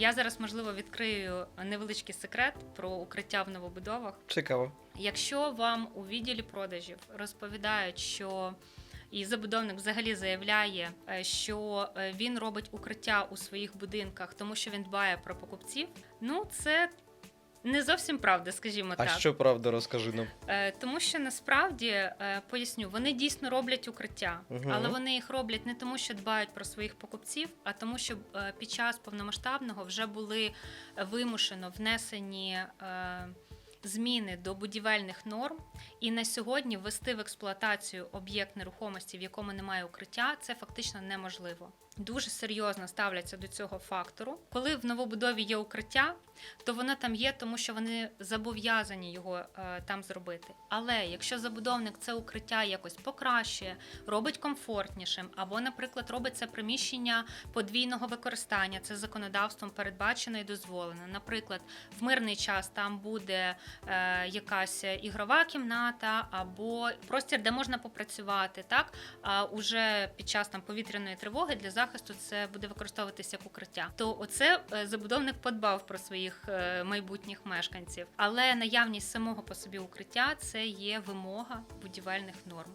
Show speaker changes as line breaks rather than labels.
Я зараз можливо відкрию невеличкий секрет про укриття в новобудовах.
Цікаво.
Якщо вам у відділі продажів розповідають, що і забудовник взагалі заявляє, е, що е, він робить укриття у своїх будинках, тому що він дбає про покупців, ну це не зовсім правда, скажімо
А
так.
що правда, розкажи нам.
Е, Тому що насправді е, поясню, вони дійсно роблять укриття,
угу.
але вони їх роблять не тому, що дбають про своїх покупців, а тому, що е, під час повномасштабного вже були вимушено внесені. е, Зміни до будівельних норм, і на сьогодні ввести в експлуатацію об'єкт нерухомості, в якому немає укриття, це фактично неможливо. Дуже серйозно ставляться до цього фактору. Коли в новобудові є укриття, то воно там є, тому що вони зобов'язані його е, там зробити. Але якщо забудовник це укриття якось покращує, робить комфортнішим, або, наприклад, робить це приміщення подвійного використання, це законодавством передбачено і дозволено. Наприклад, в мирний час там буде якась ігрова кімната або простір, де можна попрацювати, так а уже під час там повітряної тривоги для захисту це буде використовуватися як укриття. То оце е, забудовник подбав про своїх е, майбутніх мешканців, але наявність самого по собі укриття це є вимога будівельних норм.